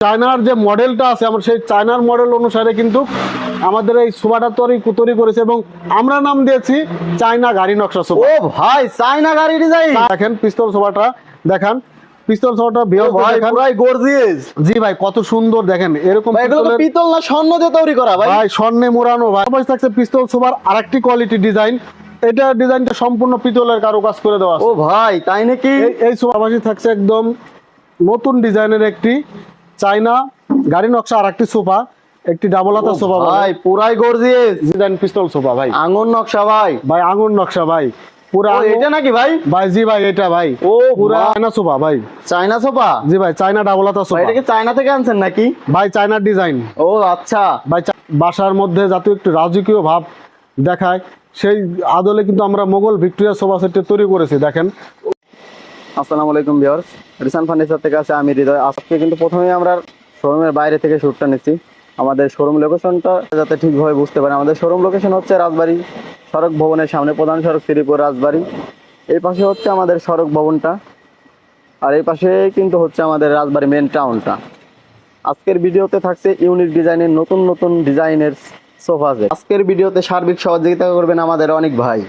চায়নার যে মডেলটা আছে আমরা সেই চায়নার মডেল অনুসারে কিন্তু আমাদের এই সোফাটা তৈরি তৈরি করেছে এবং আমরা নাম দিয়েছি চায়না গাড়ি নকশা সোফা ও ভাই চাইনা গাড়ি ডিজাইন। দেখেন পিস্তল দেখান। পিস্তল ভাই পুরাই গর্জিয়াস জি ভাই কত সুন্দর দেখেন এরকম এগুলো তো পিতল না স্বর্ণ দিয়ে তৈরি করা ভাই। ভাই স্বর্ণে মোড়ানো ভাই। পাশে থাকছে পিস্তল সোফার আরেকটি কোয়ালিটি ডিজাইন এটা ডিজাইনটা সম্পূর্ণ পিতলের কারুকাজ করে দেওয়া ও ভাই তাই নাকি? এই- পাশে থাকছে একদম নতুন ডিজাইনের একটি চাইনা গাড়ি নকশা আরেকটি সোফা একটি ডাবল হাতা সোফা ভাই পুরাই গর্জিয়াস ডিজাইন পিস্তল সোফা ভাই। আঙুর নকশা ভাই। ভাই আঙুর নকশা ভাই। পুরা এটা নাকি ভাই? ভাই জি ভাই এটা ভাই। ও পুরা চায়না সোফা ভাই। চাইনা সোফা? জি ভাই চায়না ডাবল হাতা সোফা এটা কি চায়না থেকে আনছেন নাকি? ভাই চায়নার ডিজাইন ও আচ্ছা। ভাই বাসার মধ্যে যাতে একটু রাজকীয় ভাব দেখায়। সেই আদলে কিন্তু আমরা মোগল ভিক্টোরিয়া সোফা সেটটি তৈরি করেছি দেখেন। আসসালামু আলাইকুম ভিউয়ার্স। রিসান ফার্নিচার থেকে আছে আমি হৃদয়। আজকে কিন্তু প্রথমেই আমরা শোরুমের বাইরে থেকে শ্যুটটা নিচ্ছি। আমাদের শোরুম লোকেশনটা যাতে ঠিকভাবে বুঝতে পারে। আমাদের শোরুম লোকেশন হচ্ছে রাজবাড়ি সড়ক ভবনের সামনে, প্রধান সড়ক শ্রীপুর রাজবাড়ি। এই পাশে হচ্ছে আমাদের সড়ক ভবনটা। আর এই পাশে কিন্তু হচ্ছে আমাদের রাজবাড়ি মেন টাউনটা আজকের ভিডিওতে থাকছে ইউনিক ডিজাইনের, নতুন নতুন ডিজাইনের সোফা আজকের ভিডিওতে সার্বিক সহযোগিতা করবেন আমাদের অনেক ভাই।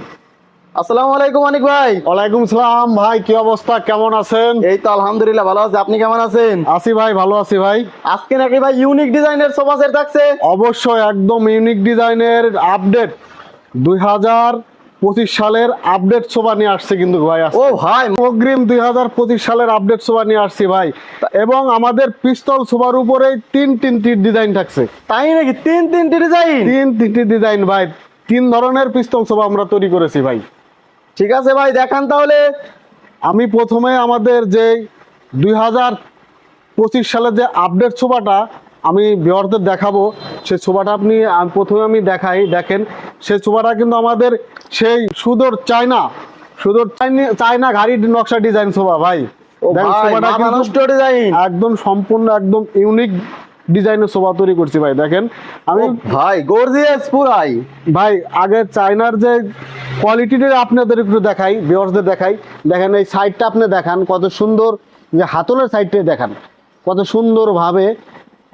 আসসালামু আলাইকুম অনেক ভাই। ওয়ালাইকুম সালাম ভাই কি অবস্থা? কেমন আছেন? এই তো আলহামদুলিল্লাহ ভালো আছে। আপনি কেমন আছেন? আছি ভাই ভালো আছি ভাই। আজকে নাকি ভাই ইউনিক ডিজাইনের সোফা সেট থাকছে। অবশ্যই একদম ইউনিক ডিজাইনের আপডেট দুই হাজার পঁচিশ সালের আপডেট সোফা নিয়ে আসছে কিন্তু ভাই ও ভাই অগ্রিম দুই হাজার পঁচিশ সালের আপডেট সোফা নিয়ে আসছি ভাই। এবং আমাদের পিস্তল সোফার উপরে তিন তিনটি ডিজাইন থাকছে। তাই নাকি? তিন তিনটি ডিজাইন তিন তিনটি ডিজাইন ভাই। তিন ধরনের পিস্তল সোফা আমরা তৈরি করেছি ভাই। ঠিক আছে ভাই দেখান তাহলে। আমি প্রথমে আমাদের যে দুই হাজার পঁচিশ সালের যে আপডেট সোফাটা আমি বিহারদের দেখাবো। সেই সোফাটা আপনি প্রথমে আমি দেখাই দেখেন। সেই সোফাটা কিন্তু আমাদের সেই সুদর চায়না সুদর চাইনি- চায়না গাড়ির নকশা ডিজাইন সোফা ভাই। একদম সম্পূর্ণ একদম ইউনিক ডিজাইনের সোফা তৈরি করছি ভাই দেখেন। আমি ভাই গর্জিয়াস পুরাই। ভাই আগে চায়নার যে কোয়ালিটিটা আপনাদের একটু দেখাই ভিউয়ার্সদের দেখাই। দেখেন এই সাইডটা আপনি দেখান কত সুন্দর যে হাতলের সাইডটা দেখান। কত সুন্দরভাবে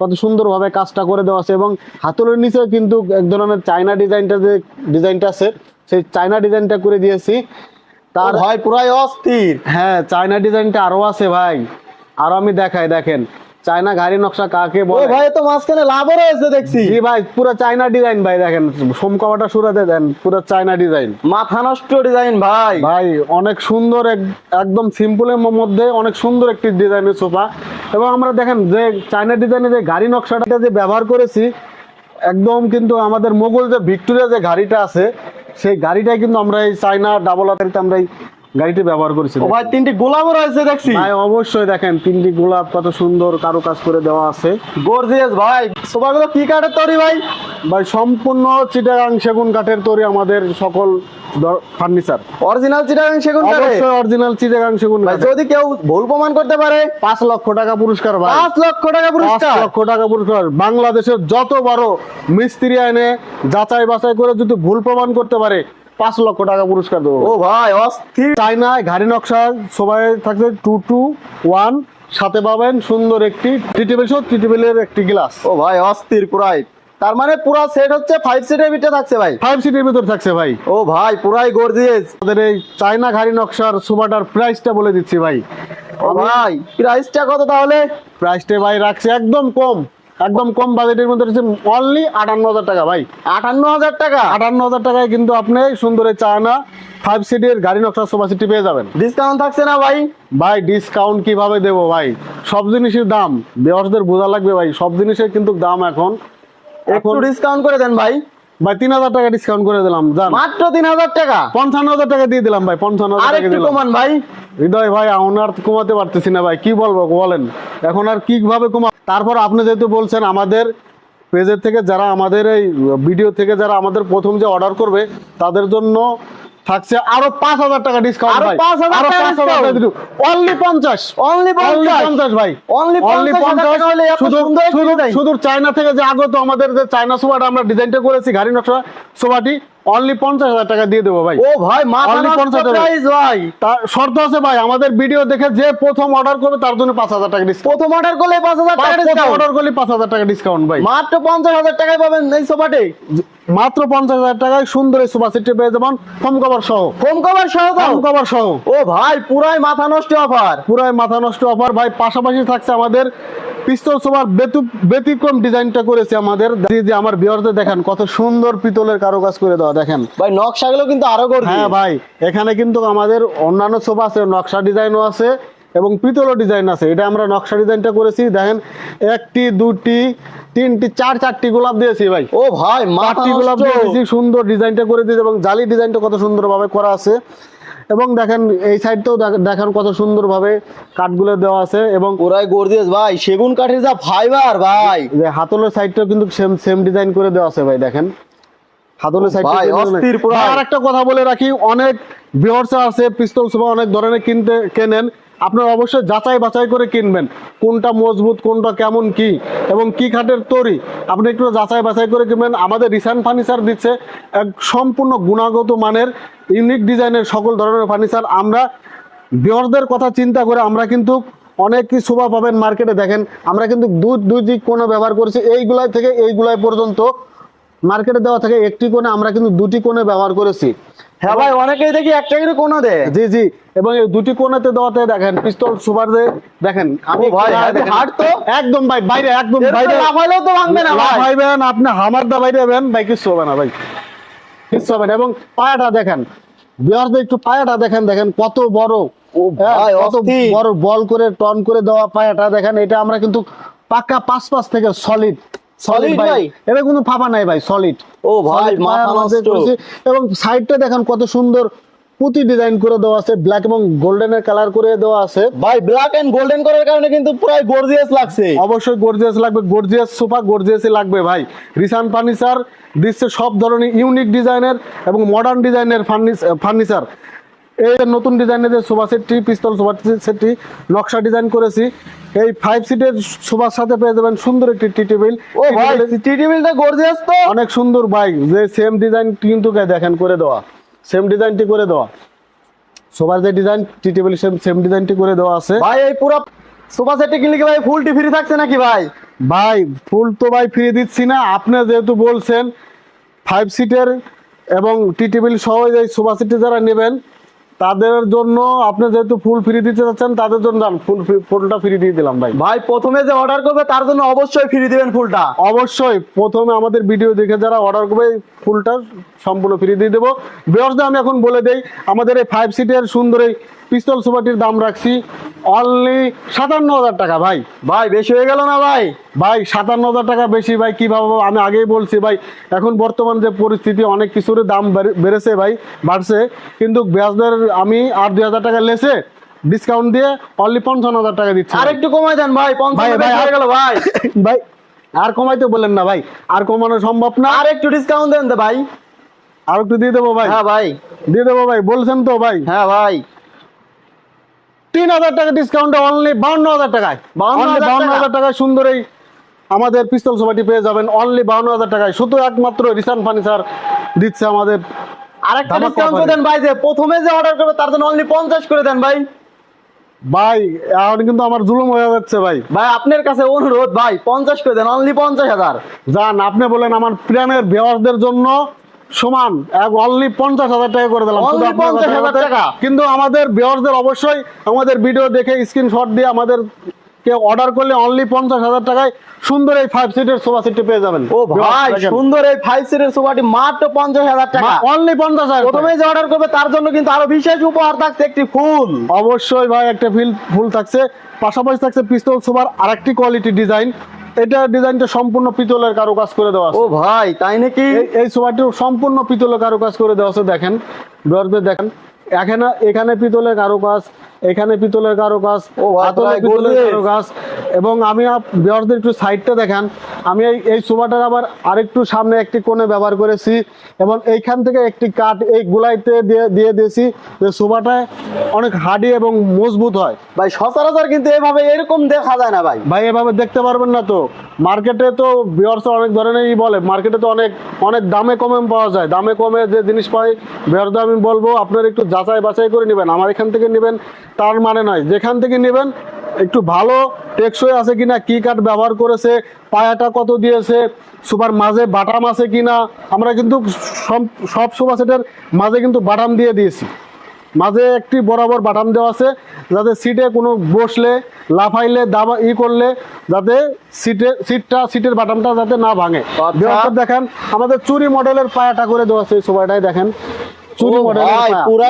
কত সুন্দরভাবে কাজটা করে দেওয়া আছে এবং হাতলের নিচেও কিন্তু এক ধরনের চায়না ডিজাইনটা যে ডিজাইনটা আছে সেই চায়না ডিজাইনটা করে দিয়েছি। তার তার ভাই পুরাই অস্থির। হ্যাঁ চায়না ডিজাইনটা আরও আছে ভাই। আরও আমি দেখাই দেখেন। চায়না গাড়ি নকশা কাকে বলে? ভাই তো মাঝখানে লাভও রয়েছে দেখছি। জি ভাই পুরো চায়না ডিজাইন ভাই দেখেন সোম সোমকাওয়াটা সুরাতে দেন পুরো চায়না ডিজাইন মাথা নষ্ট ডিজাইন ভাই। ভাই অনেক সুন্দর এক- একদম সিম্পলের মধ্যে অনেক সুন্দর একটি ডিজাইনের সোফা। এবং আমরা দেখেন যে চায়না ডিজাইনের যে গাড়ি নকশাটা যে ব্যবহার করেছি একদম কিন্তু আমাদের মোগল যে ভিক্টোরিয়া যে গাড়িটা আছে সেই গাড়িটাই কিন্তু আমরা এই চায়না ডাবল আতারিতে আমরা এই গাড়িটি ব্যবহার করেছে ভাই তিনটি গোলাপও রয়েছে দেখছি। ভাই অবশ্যই দেখেন তিনটি গোলাপ কত সুন্দর কারও কাজ করে দেওয়া আছে। গর্জিয়াস ভাই। সোফাগুলো কি কাঠের তৈরি ভাই? ভাই সম্পূর্ণ চিটাগাং সেগুন কাঠের তৈরি আমাদের সকল ফার্নিচার। অরিজিনাল চিটাগাং সেগুন কাঠে অবশ্যই অরিজিনাল চিটাগাং সেগুন ভাই যদি কেউ ভুল প্রমাণ করতে পারে? পাঁচ লক্ষ টাকা পুরস্কার ভাই। পাঁচ লক্ষ টাকা পুরস্কার? লক্ষ টাকা পুরস্কার। বাংলাদেশের যত বড় মিস্ত্রি আইনে যাচাই বাছাই করে যদি ভুল প্রমাণ করতে পারে পাঁচ লক্ষ টাকা পুরস্কার দেবো। ও ভাই অস্থির। চাইনায় ঘাড়ি নকশা সবাই থাকছে টু টু ওয়ান সাথে পাবেন সুন্দর একটি টি টেবিল সহ টি টেবিলের একটি গ্লাস। ও ভাই অস্থির পুরাই। তার মানে পুরা সেট হচ্ছে ফাইভ সিটের ভিতরে থাকছে ভাই? ফাইভ সিটের ভিতর থাকছে ভাই। ও ভাই পুরাই গর্জিয়াস আমাদের এই চায়না ঘাড়ি নকশার সোফাটার প্রাইসটা বলে দিচ্ছি ভাই। ও ভাই প্রাইসটা কত তাহলে? প্রাইসটা ভাই রাখছে একদম কম। একদম কম বাজেটের মধ্যে রয়েছে অনলি আটান্ন হাজার টাকা ভাই। আটান্ন হাজার টাকা। আটান্ন হাজার টাকায় কিন্তু আপনি সুন্দর এই চায়না ফাইভ সিটের গাড়ি নকশা সোফা সিটি পেয়ে যাবেন। ডিসকাউন্ট থাকছে না ভাই? ভাই ডিসকাউন্ট কীভাবে দেবো ভাই? সব জিনিসের দাম। বেহসদের বোঝা লাগবে ভাই। সব জিনিসের কিন্তু দাম এখন। একটু এখন ডিসকাউন্ট করে দেন ভাই। ভাই তিন হাজার টাকা ডিসকাউন্ট করে দিলাম জান। মাত্র তিন হাজার টাকা? পঞ্চান্ন হাজার টাকা দিয়ে দিলাম ভাই পঞ্চান্ন আর হাজার টাকা কমান ভাই। হৃদয় ভাই আর কমাতে পারতেছি না ভাই। কি বলব বলেন। এখন আর কীভাবে কমা তারপর আপনি যেহেতু বলছেন আমাদের পেজের থেকে যারা আমাদের এই ভিডিও থেকে যারা আমাদের প্রথম যে অর্ডার করবে তাদের জন্য থাকছে আরও পাঁচ হাজার টাকা ডিসকাউন্ট আরও ভাই। 5,000 আরও পাঁচ হাজার? অনলি পঞ্চাশ। অনলি অনলি পঞ্চাশ ভাই। Only অনলি পঞ্চাশ। শুধু শুধু শুধু চায়না থেকে যে আগত আমাদের যে চায়না সোফাটা আমরা ডিজাইনটা করেছি গাড়ি নকশা সোফাটি অনলি পঞ্চাশ হাজার টাকা দিয়ে দেবো ভাই। ও ভাই মাথা Only নষ্ট 50 টাকা। price ভাই। তার শর্ত আছে ভাই আমাদের ভিডিও দেখে যে প্রথম অর্ডার করবে তার জন্য পাঁচ হাজার টাকা ডিসকাউন্ট প্রথম অর্ডার করলে পাঁচ হাজার টাকা discount। অর্ডার করলে পাঁচ হাজার টাকা ডিসকাউন্ট ভাই। মাত্র পঞ্চাশ হাজার টাকায় পাবেন এই সোফাটি। মাত্র পঞ্চাশ হাজার টাকায় সুন্দর এই সোফা সেটটি পেয়ে যাবেন। ফোম কভার সহ। কম কভার সহ ফোম কভার সহ। ও ভাই পুরাই মাথা নষ্ট অফার পুরাই মাথা নষ্ট অফার ভাই পাশাপাশি থাকছে আমাদের পিস্তল বেতু- ব্যতিক্রম ডিজাইনটা করেছে আমাদের। যে আমার বিয়ারদের দেখেন কত সুন্দর পিতলের কারুকাজ করে দেওয়া দেখেন। ভাই নকশাগুলো কিন্তু আরও করছি হ্যাঁ ভাই এখানে কিন্তু আমাদের অন্যান্য সোফা আছে নকশা ডিজাইনও আছে এবং পিতলও ডিজাইন আছে। এটা আমরা নকশা ডিজাইনটা করেছি দেখেন একটি দুটি তিনটি চার চারটি গোলাপ দিয়েছি ভাই। ও ভাই চারটি গোলাপ দিয়েছি সুন্দর ডিজাইনটা করে দিয়েছি এবং জালি ডিজাইনটা কত সুন্দরভাবে করা আছে। এবং দেখেন এই সাইডটাও দেখেন কত সুন্দরভাবে কাঠগুলো দেওয়া আছে এবং ওরাই গর্জিয়াস ভাই সেগুন কাঠের যা ফাইবার ভাই। যে হাতলের সাইডটাও কিন্তু সেম সেম ডিজাইন করে দেওয়া আছে ভাই দেখেন। হাতলের। আর একটা কথা বলে রাখি অনেক ভিউয়ার্স আছে পিস্তল সোফা অনেক ধরনের কিনতে কেনেন। আপনারা অবশ্যই যাচাই বাছাই করে কিনবেন। কোনটা মজবুত, কোনটা কেমন কি, এবং কি খাটের তৈরি, আপনি একটু যাচাই বাছাই করে কিনবেন। আমাদের রিসান ফার্নিচার দিচ্ছে এক সম্পূর্ণ গুণাগত মানের ইউনিক ডিজাইনের সকল ধরনের ফার্নিচার আমরা ভিউয়ারদের কথা চিন্তা করে আমরা কিন্তু অনেক কি শোভা পাবেন মার্কেটে দেখেন। আমরা কিন্তু দুই দুই দিক কোনো ব্যবহার করেছি। এইগুলাই থেকে এইগুলাই পর্যন্ত মার্কেটে দেওয়া থেকে একটি কোণে আমরা কিন্তু দুটি কোণে ব্যবহার করেছি। হ্যাঁ ভাই অনেকেই দেখি একটা কিন্তু কোনো দে জি জি এবং এই দুটি কোণেতে দেওয়াতে দেখেন পিস্তল সুপার যে দেখেন আমি ভাই, দেখেন। হাত তো? একদম ভাই বাইরে একদম বাইরে। তো লাফাইলেও তো ভাঙবে না ভাই। লাফাইবেন আপনি হামার দা বাইরে হবেন ভাই কিচ্ছু হবে না ভাই। কিচ্ছু হবে না এবং পায়াটা দেখেন বিহারদের একটু পায়াটা দেখেন দেখেন কত বড়। ও হ্যাঁ, ভাই, কত বড় বল করে টন করে দেওয়া পায়াটা দেখেন এটা আমরা কিন্তু পাকা পাঁচ পাঁচ থেকে সলিড Solid ভাই? এবার কোনো ফাঁপা নাই ভাই সলিড ও ভাই মাথা নষ্ট। এবং সাইডটা দেখেন কত সুন্দর পুঁতি ডিজাইন করে দেওয়া আছে। ব্ল্যাক এবং গোল্ডেনের কালার করে দেওয়া আছে। ভাই ব্ল্যাক এন্ড গোল্ডেন করার কারণে কিন্তু গর্জিয়াস লাগছে। অবশ্যই গর্জিয়াস লাগবে। গর্জিয়াস সোফা গর্জিয়াসই লাগবে ভাই। রিসান ফার্নিচার দিচ্ছে সব ধরনের ইউনিক ডিজাইনের এবং মডার্ন ডিজাইনের ফার্নিচার এই নতুন ডিজাইনের যে সোফা সেটটি পিস্তল সোফা সেটটি নকশা ডিজাইন করেছি। এই ফাইভ সিটের সোফার সাথে পেয়ে যাবেন সুন্দর একটি টি টেবিল। ও ভাই টি টেবিলটা গর্জিয়াস তো? অনেক সুন্দর বাইক যে সেম ডিজাইন কিন্তু দেখেন করে দেওয়া। সেম ডিজাইনটি করে দেওয়া। সোফার যে ডিজাইন টি টেবিল সেম সেম ডিজাইনটি করে দেওয়া আছে। ভাই এই পুরো সোফা সেটে কিনলে কি ভাই ফুল টি ফ্রি থাকছে নাকি ভাই? ভাই ফুল তো ভাই ফ্রি দিচ্ছি না। আপনি যেহেতু বলছেন ফাইভ সিটের এবং টি টেবিল সহ যে সোফা সিটে যারা নেবেন তাদের জন্য আপনি যেহেতু ফুল ফ্রি দিতে চাচ্ছেন তাদের জন্য ফুল ফুলটা ফ্রি দিয়ে দিলাম ভাই। ভাই প্রথমে যে অর্ডার করবে তার জন্য অবশ্যই ফ্রি দিবেন ফুলটা অবশ্যই প্রথমে আমাদের ভিডিও দেখে যারা অর্ডার করবে ফুলটা সম্পূর্ণ ফ্রি দিয়ে দেবো। বিয়সদা আমি এখন বলে দেই আমাদের এই ফাইভ সিটের সুন্দর এই পিস্তল সোফাটির দাম রাখছি অনলি সাতান্ন হাজার টাকা ভাই। ভাই বেশি হয়ে গেল না ভাই? ভাই সাতান্ন হাজার টাকা বেশি ভাই কীভাবে? আমি আগেই বলছি ভাই এখন বর্তমান যে পরিস্থিতি অনেক কিছুর দাম বেড়ে- বেড়েছে ভাই বাড়ছে। কিন্তু ব্যাজদের আমি আর দুই হাজার টাকা লেসে ডিসকাউন্ট দিয়ে অনলি পঞ্চান্ন হাজার টাকা দিচ্ছি। আর একটু কমাই দেন ভাই হয়ে গেল ভাই। ভাই আর কমাইতে বলেন না ভাই আর কমানো সম্ভব না। আর একটু ডিসকাউন্ট দেন ভাই। আর একটু দিয়ে দেবো ভাই। হ্যাঁ ভাই। দিয়ে দেবো ভাই বলছেন তো ভাই। হ্যাঁ ভাই। তিন হাজার টাকা ডিসকাউন্ট অনলি বাউন্ন হাজার টাকায়। বাউন্ন টাকা। হাজার টাকায় সুন্দর এই আমাদের পিস্তল সোফাটি পেয়ে যাবেন। অনলি বাউন্ন হাজার টাকায়। শুধু একমাত্র রিসান ফার্নিচার দিচ্ছে আমাদের আর একটা ধামাকা ডিসকাউন্ট করে দেন ভাই যে প্রথমে যে অর্ডার করবে তার জন্য অনলি পঞ্চাশ করে দেন ভাই। ভাই এখন কিন্তু আমার জুলুম হয়ে যাচ্ছে ভাই। ভাই আপনার কাছে অনুরোধ ভাই পঞ্চাশ করে দেন অনলি পঞ্চাশ হাজার। যান আপনি বলেন আমার প্রাণের বেওয়ারদের জন্য সমান এক অনলি পঞ্চাশ হাজার টাকা করে দিলাম। শুধু Only আপনার কথা 50,000 বলতে। টাকা। কিন্তু আমাদের বেওয়ারদের অবশ্যই আমাদের ভিডিও দেখে স্ক্রিনশট দিয়ে আমাদের কে অর্ডার করলে অনলি পঞ্চাশ হাজার টাকায় সুন্দর এই ফাইভ সিটের সোফা সিটটি পেয়ে যাবেন। ও ভাই সুন্দর এই ফাইভ সিটের সোফাটি মাত্র পঞ্চাশ হাজার টাকা। অনলি পঞ্চাশ হাজার প্রথমে যে অর্ডার করবে তার জন্য কিন্তু আরও বিশেষ উপহার থাকছে একটি ফুল। অবশ্যই ভাই একটা ফিল ফুল থাকছে। পাশাপাশি থাকছে পিস্তল সোফার আরেকটি কোয়ালিটি ডিজাইন এটা ডিজাইনটা সম্পূর্ণ পিতলের কারুকাজ করে দেওয়া আছে। ও ভাই তাই নাকি? এই সোফাটি সম্পূর্ণ পিতলের কারুকাজ করে দেওয়া আছে দেখেন। দেখেন। এখানে এখানে পিতলের কারুকাজ এখানে পিতলের কারুকাজ হাতলে প্রায় পিতলের কারুকাজ এবং আমি বিয়ারদের একটু সাইডটা দেখান। আমি এই এই সোফাটার আবার আরেকটু সামনে একটি কোণে ব্যবহার করেছি এবং এইখান থেকে একটি কাঠ এই গুলাইতে দিয়ে দিয়ে দিয়েছি যে সোফাটায় অনেক হাডি এবং মজবুত হয়। ভাই সচরাচর কিন্তু এভাবে এরকম দেখা যায় না ভাই। ভাই এভাবে দেখতে পারবেন না তো। মার্কেটে তো বিয়ার্স অনেক ধরনেরই বলে। মার্কেটে তো অনেক অনেক দামে কমে পাওয়া যায়। দামে কমে যে জিনিস পাই বিয়ার্স আমি বলব, আপনারা একটু যাচাই বাছাই করে নেবেন। আমার এখান থেকে নেবেন, তার মানে নয়। যেখান থেকে নেবেন, একটু ভালো টেকসই আছে কিনা, কি কাঠ ব্যবহার করেছে, পায়াটা কত দিয়েছে, সুপার মাঝে বাটাম আছে কিনা, আমরা কিন্তু সব সব সোফা সেটের মাঝে কিন্তু বাটাম দিয়ে দিয়েছি। মাঝে একটি বরাবর বাটাম দেওয়া আছে যাতে সিটে কোনো বসলে লাফাইলে দাবা ই করলে যাতে সিটে সিটটা সিটের বাটামটা যাতে না ভাঙে। আচ্ছা। দেখেন আমাদের চুরি মডেলের পায়াটা করে দেওয়া আছে সবাইটাই দেখেন। চুরি মডেলের পায়া। পুরা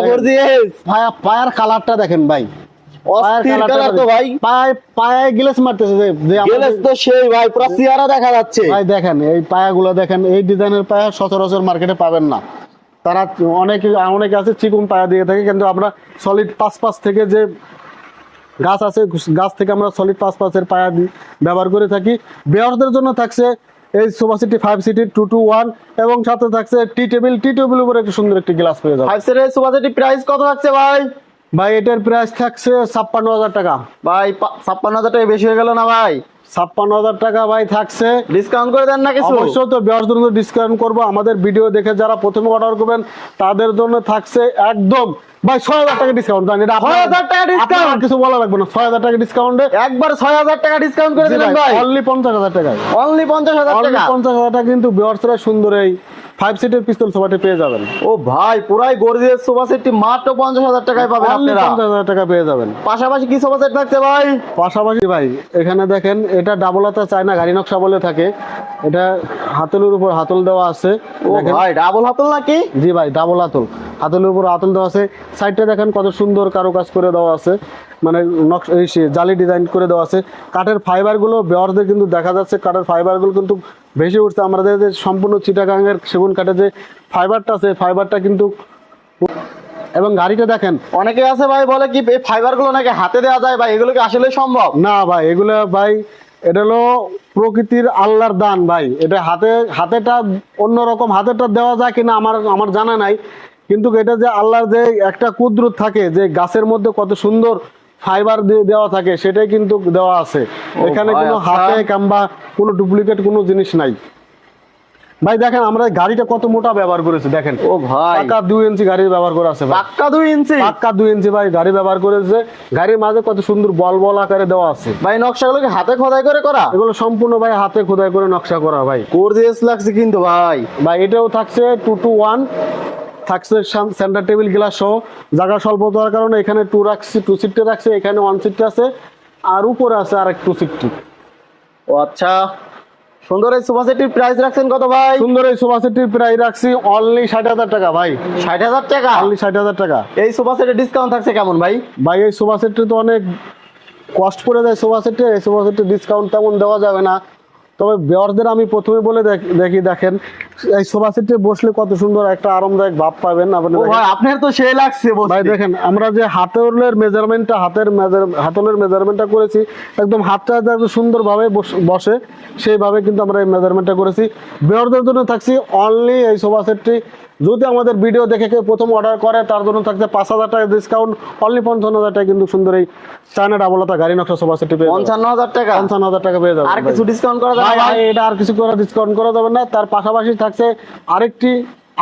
পায়ার কালারটা দেখেন ভাই। দেখেন। ভাই। পায়ে পায়ে গিলেস মারতেছে যে যে আমাদের- গেলেস তো সেই ভাই পুরা চেহারা দেখা যাচ্ছে। ভাই দেখেন এই পায়াগুলো দেখেন এই ডিজাইনের পায়া সচরাচর মার্কেটে পাবেন না। তারা অনেকে অনেকে আছে চিকুন পায়া দিয়ে থাকে কিন্তু আমরা সলিড পাঁচ পাঁচ থেকে যে গাছ আছে গাছ থেকে আমরা সলিড পাঁচ পাঁচের পায়া ব্যবহার করে থাকি। বেয়ারদের জন্য থাকছে এই sofa seater five seater two two one এবং সাথে থাকছে টি টেবিল। টি টেবিল উপরে একটু সুন্দর একটি গ্লাস পেয়ে যাবে। ফাইভ সিটের সুপারসেটি প্রাইস কত থাকছে ভাই? ভাই এটার প্রাইস থাকছে ছাপ্পান্ন হাজার টাকা। ভাই ছাপ্পান্ন হাজার টাকা বেশি হয়ে গেল না ভাই? ছাপ্পান্ন হাজার টাকা ভাই থাকছে। ডিসকাউন্ট করে দেন না কিছু? অবশ্যই তো বিয়ার জন্য ডিসকাউন্ট করব। আমাদের ভিডিও দেখে যারা প্রথমে অর্ডার করবেন তাদের জন্য থাকছে একদম ভাই ছয় হাজার টাকা ডিসকাউন্ট দেন এটা আপনার- 6,000 টাকা ডিসকাউন্ট কিছু বলা লাগবে না। ছয় হাজার টাকা ডিসকাউন্টে একবার ছয় হাজার টাকা ডিসকাউন্ট করে দিলেন ভাই অনলি পঞ্চাশ হাজার টাকা অনলি পঞ্চাশ হাজার টাকা? পঞ্চাশ হাজার টাকা কিন্তু বিয়ার্সরা সুন্দর এই ফাইভ সিটের পিস্তল সোফাটি পেয়ে যাবেন। ও ভাই পুরাই গর্জিয়াস সোফা সেটটি মাত্র পঞ্চাশ হাজার টাকায় পাবেন আপনারা। পঞ্চাশ হাজার টাকা পেয়ে যাবেন। পাশাপাশি কি সোফা সেট থাকছে ভাই? পাশাপাশি ভাই এখানে দেখেন এটা ডাবল হাতা চায়না গাড়ি নকশা বলে থাকে। এটা হাতলের উপর হাতল দেওয়া আছে। ও ভাই ডাবল হাতল নাকি? জি ভাই ডাবল আতল আতলের উপর আতল দেওয়া আছে। সাইডটা দেখেন কত সুন্দর কারুকাজ করে দেওয়া আছে। মানে নকশা জালি ডিজাইন করে দেওয়া আছে। কাঠের ফাইবারগুলো বেওয়ারদের কিন্তু দেখা যাচ্ছে কাঠের ফাইবারগুলো কিন্তু ভেসে উঠছে। আমাদের যে সম্পূর্ণ চিটাগাঙের সেগুন কাঠের যে ফাইবারটা আছে ফাইবারটা কিন্তু এবং গাড়িটা দেখেন। অনেকে আছে ভাই বলে কি এই ফাইবারগুলো নাকি হাতে দেওয়া যায় ভাই? এগুলো কি আসলে সম্ভব? না ভাই এগুলো ভাই এটা হলো প্রকৃতির আল্লাহর দান ভাই। এটা হাতে হাতেটা অন্যরকম হাতেটা দেওয়া যায় কিনা আমার আমার জানা নাই। কিন্তু এটা যে আল্লাহর যে একটা কুদরত থাকে যে গাছের মধ্যে কত সুন্দর ফাইবার দিয়ে দেওয়া থাকে সেটাই কিন্তু দেওয়া আছে। এখানে কোনো আচ্ছা। হাতে কিংবা কোনো ডুপ্লিকেট কোনো জিনিস নাই। ভাই দেখেন আমরা গাড়িটা কত মোটা ব্যবহার করেছি দেখেন। ও ভাই। পাকা দুই ইঞ্চি গাড়ি ব্যবহার করা আছে ভাই। পাক্কা দুই ইঞ্চি? পাক্কা দুই ইঞ্চি ভাই গাড়ি ব্যবহার করেছে। গাড়ির মাঝে কত সুন্দর বল বল আকারে দেওয়া আছে। ভাই নকশাগুলো কি হাতে খোদাই করে করা? এগুলো সম্পূর্ণ ভাই হাতে খোদাই করে নকশা করা ভাই। গর্জিয়াস লাগছে কিন্তু ভাই। ভাই এটাও থাকছে টু টু ওয়ান। থাকছে সেন্টার টেবিল গ্লাস সহ। জায়গা স্বল্প দেওয়ার কারণে এখানে টু রাখছি টু সিটে রাখছে এখানে ওয়ান সিটে আছে আর উপরে আছে আর এক টু। সিটটি ও আচ্ছা। সুন্দর এই সোফা সেটটির প্রাইস রাখছেন কত ভাই? সুন্দর এই সোফা সেটটির প্রায় রাখছি অনলি ষাট হাজার টাকা ভাই। ষাট হাজার টাকা? অনলি ষাট হাজার টাকা। এই সোফা সেটের ডিসকাউন্ট থাকছে কেমন ভাই? ভাই এই সোফা সেটটি তো অনেক কষ্ট পড়ে যায় সোফা সেটে এই সোফা সেটে ডিসকাউন্ট তেমন দেওয়া যাবে না। তবে বেয়ারদের আমি প্রথমে বলে দেখ- দেখি দেখেন। এই সোফা সেটে বসলে কত সুন্দর একটা আরামদায়ক ভাব পাবেন আপনি ভাই আপনার তো সেই লাগছে। ভাই দেখেন আমরা যে হাতলের মেজারমেন্টটা হাতের মেজার হাতলের মেজারমেন্টটা করেছি একদম হাতটা যাতে সুন্দরভাবে বস- বসে সেইভাবে কিন্তু আমরা এই মেজারমেন্টটা করেছি। বেয়ারদের জন্য থাকছি অনলি এই সোফা সেটটি যদি আমাদের ভিডিও দেখে কেউ প্রথম অর্ডার করে তার জন্য থাকছে পাঁচ হাজার টাকা ডিসকাউন্ট অনলি পঞ্চান্ন হাজার টাকা কিন্তু সুন্দর এই চায়না ডাবলতা গাড়ি নকশা সোফা সেটটি পেয়ে পঞ্চান্ন হাজার টাকা? পঞ্চান্ন হাজার টাকা পেয়ে যাবেন আর কিছু ডিসকাউন্ট করা যাবে ভাই, এটা আর কিছু করে ডিসকাউন্ট করা যাবে না। তার পাশাপাশি থাকছে আরেকটি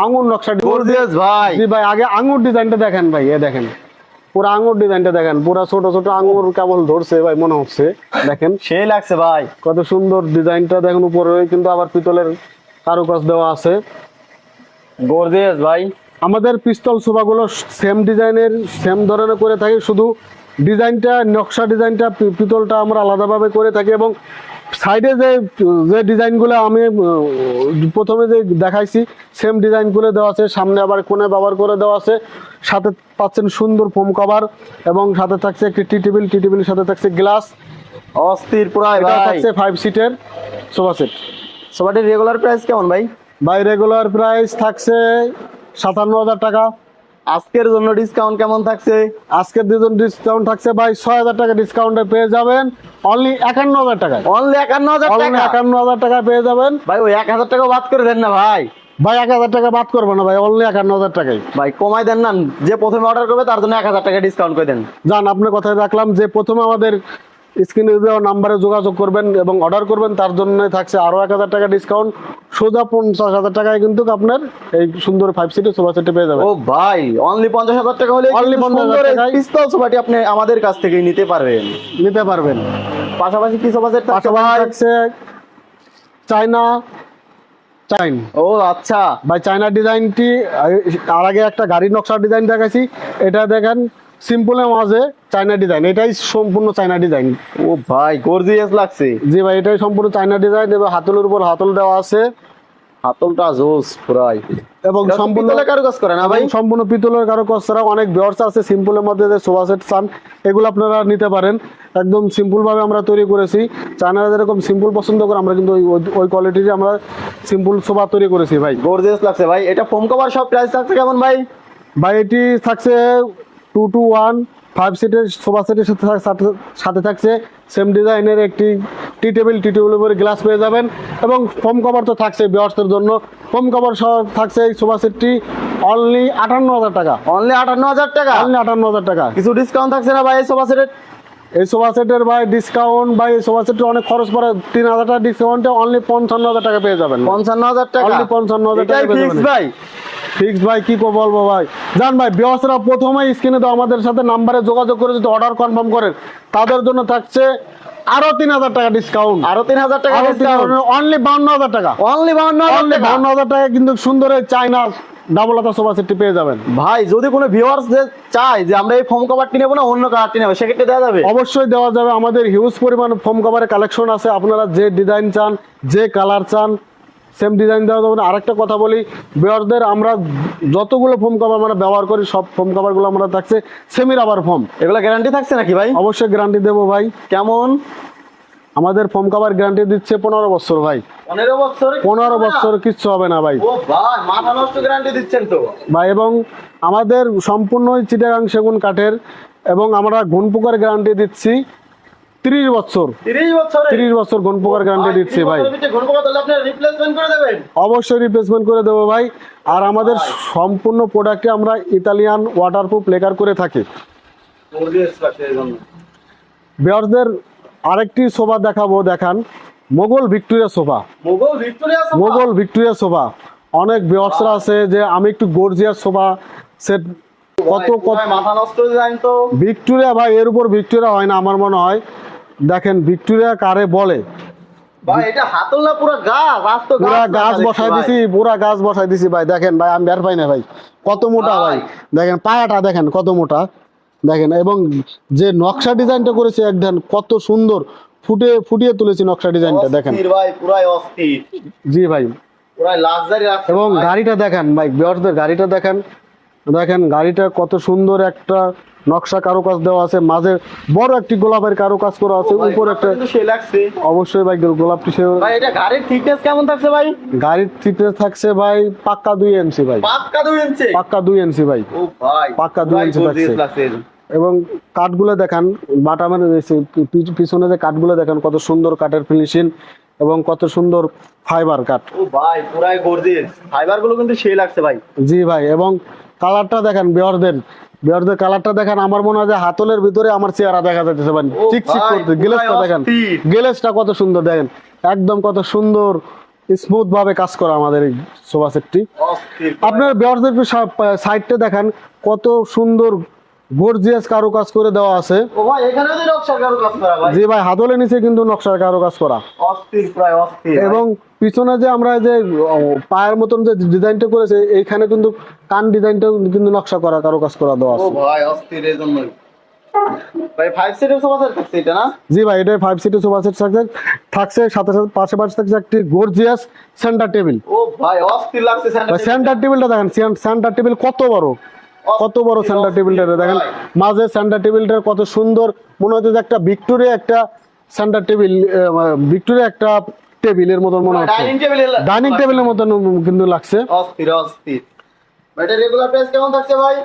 আঙুর নকশা গর্জিয়াস ভাই। জি ভাই আগে আঙুর ডিজাইনটা দেখেন ভাই এ দেখেন। পুরো আঙুর ডিজাইনটা দেখেন। পুরো ছোট ছোট আঙুর কেমন ধরছে ভাই মনে হচ্ছে। দেখেন। সেই লাগছে ভাই। কত সুন্দর ডিজাইনটা দেখেন উপরে কিন্তু আবার পিতলের কারুকাজ দেওয়া আছে। গর্জিয়াস ভাই। আমাদের পিস্তল সোফাগুলো সেম ডিজাইনের সেম ধরনের করে থাকি শুধু ডিজাইনটা নকশা ডিজাইনটা পিতলটা আমরা আলাদাভাবে করে থাকি এবং সাইডে যে যে ডিজাইনগুলো আমি প্রথমে যে দেখাইছি সেম ডিজাইনগুলো দেওয়া আছে সামনে আবার কোণে ব্যবহার করে দেওয়া আছে সাথে পাচ্ছেন সুন্দর ফোম কভার এবং সাথে থাকছে একটি টি টেবিল টি টেবিলের সাথে থাকছে গ্লাস অস্থির ভাই। থাকছে ফাইভ সিটের সোফা সেট সোফাটির রেগুলার প্রাইস কেমন ভাই? বাই রেগুলার প্রাইস থাকছে সাতান্ন হাজার টাকা। আজকের জন্য ডিসকাউন্ট কেমন থাকছে? আজকের দুজন ডিসকাউন্ট থাকছে ভাই ছয় হাজার টাকা ডিসকাউন্টে পেয়ে যাবেন। অনলি একান্ন হাজার টাকা অনলি একান্ন হাজার টাকা? একান্ন হাজার টাকা পেয়ে যাবেন। ভাই ওই এক হাজার টাকা বাদ করে দেন না ভাই। ভাই এক হাজার টাকা বাদ করব না ভাই অনলি একান্ন হাজার টাকায়। ভাই কমাই দেন না। যে প্রথমে অর্ডার করবে তার জন্য এক হাজার টাকা ডিসকাউন্ট করে দেন। যান আপনার কথায় রাখলাম যে প্রথমে আমাদের স্ক্রিনে দেওয়া নাম্বারে যোগাযোগ করবেন এবং অর্ডার করবেন তার জন্য থাকছে আরও এক হাজার টাকা ডিসকাউন্ট সোজা পঞ্চাশ হাজার টাকায় কিন্তু আপনার এই সুন্দর ফাইভ সিটের সোফা সেটে পেয়ে যাবেন। ও ভাই অনলি পঞ্চাশ হাজার টাকা হলে অনলি 50,000 টাকায়। পিস্তল সোফাটি আপনি আমাদের কাছ থেকেই নিতে পারবেন। নিতে পারবেন। পাশাপাশি কি সোফা সেট থাকছে চাইনা চাইন ও আচ্ছা। ভাই চায়না ডিজাইনটি আর আগে একটা গাড়ির নকশার ডিজাইন দেখাইছি। এটা দেখেন সিম্পলের মাঝে চায়না ডিজাইন এটাই সম্পূর্ণ চায়না ডিজাইন ও ভাই গর্জিয়াস লাগছে। জি ভাই এটাই সম্পূর্ণ চায়না ডিজাইন এবং হাতলের উপর হাতল দেওয়া আছে। হাতলটা জোস পুরাই। এবং সম্পূর্ণ পিতলের কারুকাজ করে না ভাই? সম্পূর্ণ পিতলের কারও কস্তারা অনেক ব্যবসা আছে সিম্পলের মধ্যে যে সোফা সেট চান এগুলো আপনারা নিতে পারেন। একদম সিম্পল ভাবে আমরা তৈরি করেছি। চায়নারা যেরকম সিম্পল পছন্দ করে আমরা কিন্তু ওই কোয়ালিটির আমরা সিম্পল সোফা তৈরি করেছি ভাই। গর্জিয়াস লাগছে ভাই। এটা ফোম কভার সব প্রাইস থাকছে কেমন ভাই? ভাই এটি থাকছে টু টু ওয়ান ফাইভ সিটের সোফা সেটের সাথে সাথে- থাকছে। সেম ডিজাইনের একটি টি টেবিল। টি টেবিলের উপরে গ্লাস পেয়ে যাবেন। এবং ফোম কভার তো থাকছে বিয়ার্সের জন্য। ফোম কভার সহ থাকছে এই সোফা সেটটি অনলি আটান্ন হাজার টাকা। অনলি আটান্ন হাজার টাকা? অনলি আটান্ন হাজার টাকা। কিছু ডিসকাউন্ট থাকছে না ভাই এই সোফা সেটের এই সোফা সেটের ভাই ডিসকাউন্ট ভাই এই সোফা সেটের অনেক খরচ পড়ে। তিন হাজার টাকা ডিসকাউন্টে অনলি পঞ্চান্ন হাজার টাকা পেয়ে যাবেন। পঞ্চান্ন হাজার টাকা? অনলি পঞ্চান্ন হাজার টাকা। ভাই। ফিক্স ভাই কি বলব ভাই? জান ভাই বিয়সরা প্রথমে স্ক্রিনে তো আমাদের সাথে নাম্বারে যোগাযোগ করে যদি অর্ডার কনফার্ম করেন তাদের জন্য থাকছে আরও তিন হাজার টাকা ডিসকাউন্ট আরও তিন হাজার টাকা অনলি বাউন্ন হাজার টাকা। অনলি বাউন্ন অনলি বাউন্ন হাজার টাকা কিন্তু সুন্দর চাইনা ডাবল হাতা সোফা সেটটি পেয়ে যাবেন। ভাই যদি কোনো ভিউয়ার্স যে চায় যে আমরা এই ফোম কভারটি নেব না অন্য কালারটি নেব সেক্ষেত্রে দেওয়া যাবে? অবশ্যই দেওয়া যাবে। আমাদের হিউজ পরিমাণ ফোম কভারের কালেকশন আছে। আপনারা যে ডিজাইন চান যে কালার চান সেম ডিজাইন দেওয়া যাবে না। আরেকটা কথা বলি বিয়ারদের আমরা যতগুলো ফোম কভার আমরা ব্যবহার করি সব ফোম কভারগুলো আমরা থাকছে সেমি রাবার ফোম এগুলো গ্যারান্টি থাকছে নাকি ভাই? অবশ্যই গ্যারান্টি দেবো ভাই। কেমন? আমাদের ফোম কভার গ্যারান্টি দিচ্ছে পনেরো বছর ভাই। পনেরো বছর? পনেরো বছর কিচ্ছু হবে না ভাই। ভাই মাথা নষ্ট গ্যারান্টি দিচ্ছেন তো। ভাই এবং আমাদের সম্পূর্ণ চিটাগাং সেগুন কাঠের এবং আমরা ঘুন পোকার গ্যারান্টি দিচ্ছি। তিরিশ বছর। তিরিশ বছর? তিরিশ বছর ঘুন পোকার গ্যারান্টি দিচ্ছি ভাই। অবশ্যই রিপ্লেসমেন্ট করে দেবো ভাই। আর আমাদের সম্পূর্ণ প্রোডাক্টে আমরা ইতালিয়ান ওয়াটারপ্রুফ লেকার করে থাকি। বেয়ারদের আরেকটি সোফা দেখাবো দেখান। Mughal Victoria sofa Mughal Victoria Mughal Victoria sofa অনেক বেয়ার্সরা আছে যে আমি একটু গর্জিয়ার সোফা সেট কত কত মাথা নষ্ট ডিজাইন তো। ভিক্টোরিয়া ভাই এর উপর ভিক্টোরিয়া হয় না আমার মনে হয়। দেখেন ভিক্টোরিয়া কারে বলে? পুরো গাছ। বসাই। দিছি পুরা গাছ বসাই দিছি ভাই। দেখেন ভাই আমি বের পাই না ভাই। কত মোটা ভাই। দেখেন পায়াটা দেখেন কত মোটা। দেখেন এবং যে নকশা ডিজাইনটা করেছে কত সুন্দর ফুটে ফুটিয়ে তুলেছি নকশা ডিজাইনটা দেখেন। ভাই পুরাই অস্থির। জি ভাই। পুরাই লাক্সারি এবং গাড়িটা দেখেন ভাই গাড়িটা দেখেন। দেখেন গাড়িটা কত সুন্দর একটা নকশা কারুকাজ দেওয়া আছে মাঝে বড় একটি গোলাপের কারুকাজ করা আছে উপর একটা অবশ্যই ভাই গোলাপটি সে এটা গাড়ির থিকনেস কেমন থাকছে ভাই? গাড়ির থিকনেস থাকছে ভাই পাক্কা দুই এমসি ভাই। পাক্কা দুই ইঞ্চি পাক্কা দুই এমসি ভাই। ও ভাই পাক্কা দুই gorgeous থাকছে। এবং কাঠগুলো দেখান বাটামের এসে- পিছনে যে কাঠগুলো দেখান কত সুন্দর কাঠের ফিনিশিং এবং কত সুন্দর ফাইবার কাঠ। ও ভাই পুরাই গর্জিয়াস ফাইবারগুলো কিন্তু সেই লাগছে ভাই। জি ভাই এবং কালারটা দেখেন বেয়ারদের বেয়ারদের কালারটা দেখেন আমার মনে হয় যে হাতলের ভিতরে আমার চেহারা দেখা যাচ্ছে মানে চিক চিক করতে গ্লেসটা দেখেন গ্লেসটা কত সুন্দর দেখেন। একদম কত সুন্দর স্মুথ ভাবে কাজ করা আমাদের এই সোফা সেটটি। আপনার বিয়ারদের সাইডটা দেখেন কত সুন্দর গর্জিয়াস কারুকাজ করে দেওয়া আছে। ও ভাই এখানে তো নকশা কারও কাজ করা ভাই। জি ভাই হাতলে নিচে কিন্তু নকশার কারুকাজ করা। অস্থির প্রায় অস্থির এবং পিছনে যে আমরা যে পায়ের মতন যে ডিজাইনটা করেছে এইখানে কিন্তু কান ডিজাইনটা কিন্তু নকশা করা কারুকাজ করা দেওয়া ও আছে। ভাই অস্থির এই জন্যই ভাই ফাইভ সিটের সোফা সেট থাকছে এটা না? জি ভাই এটা ফাইভ সিটের সোফা সেট থাকছে। থাকছে সাথে সাথে পাশে পাশে থাকছে একটি গর্জিয়াস সেন্টার টেবিল ও ভাই অস্থির লাগছে সেন্টার টেবিলটা দেখেন সেন্টার টেবিল কত বড়? কত বড় সেন্টার টেবিলটা দেখেন মাঝে সেন্টার টেবিলটা কত সুন্দর। মনে হচ্ছে একটা ভিক্টোরিয়া একটা সেন্টার টেবিল ভিক্টোরিয়া একটা টেবিলের মতন মনে হচ্ছে। ডাইনিং টেবিল ডাইনিং টেবিলের মতন কিন্তু লাগছে। অস্থির অস্থির এটা রেগুলার প্রাইস কেমন থাকছে ভাই?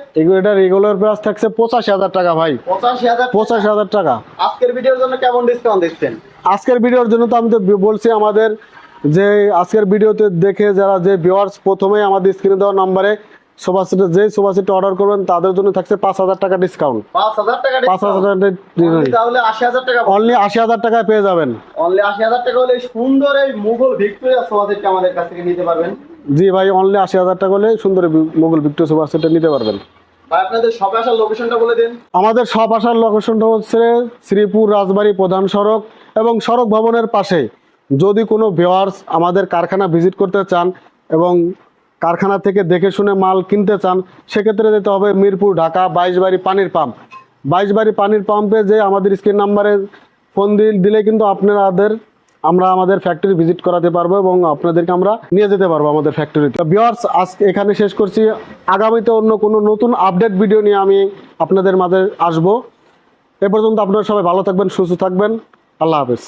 এটা রেগুলার প্রাইস থাকছে পঁচাশি হাজার টাকা ভাই। পঁচাশি হাজার পঁচাশি হাজার টাকা। আজকের ভিডিওর জন্য কেমন ডিসকাউন্ট দিচ্ছেন? আজকের ভিডিওর জন্য তো আমি তো বলছি আমাদের যে আজকের ভিডিওতে দেখে যারা যে ভিউয়ার্স প্রথমে আমাদের স্ক্রিনে দেওয়া নাম্বারে সোফা সেট যে সোফা সেটটা অর্ডার করবেন তাদের জন্য থাকছে পাঁচ হাজার টাকা ডিসকাউন্ট পাঁচ হাজার টাকা পাঁচ হাজার তাহলে আশি হাজার টাকা অনলি আশি হাজার টাকায় পেয়ে যাবেন। অনলি আশি হাজার টাকা হলে সুন্দর এই মুঘল ভিক্টোরিয়া সোফা সেটটা আমাদের কাছ থেকে নিতে পারবেন। জি ভাই অনলি আশি হাজার টাকা হলে সুন্দর মোগল ভিক্টোর সোফা সেটটা নিতে পারবেন। আপনাদের শপে আসার লোকেশনটা বলে দিন। আমাদের সব আসার লোকেশনটা হচ্ছে শ্রীপুর রাজবাড়ী প্রধান সড়ক এবং সড়ক ভবনের পাশে। যদি কোনো ভিওয়ার্স আমাদের কারখানা ভিজিট করতে চান এবং কারখানা থেকে দেখে শুনে মাল কিনতে চান, সেক্ষেত্রে যেতে হবে মিরপুর, ঢাকা, বাইশবাড়ি পানির পাম্প। বাইশবাড়ি পানির পাম্পে যে আমাদের স্ক্রিন নাম্বারে ফোন দিলে কিন্তু আপনাদের, আমরা আমাদের ফ্যাক্টরি ভিজিট করাতে পারব এবং আপনাদেরকে আমরা নিয়ে যেতে পারব আমাদের ফ্যাক্টরিতে ভিওয়ার্স আজকে এখানে শেষ করছি। আগামীতে অন্য কোনো নতুন আপডেট ভিডিও নিয়ে আমি আপনাদের মাঝে আসব। এ পর্যন্ত আপনারা সবাই ভালো থাকবেন, সুস্থ থাকবেন। আল্লাহ হাফেজ।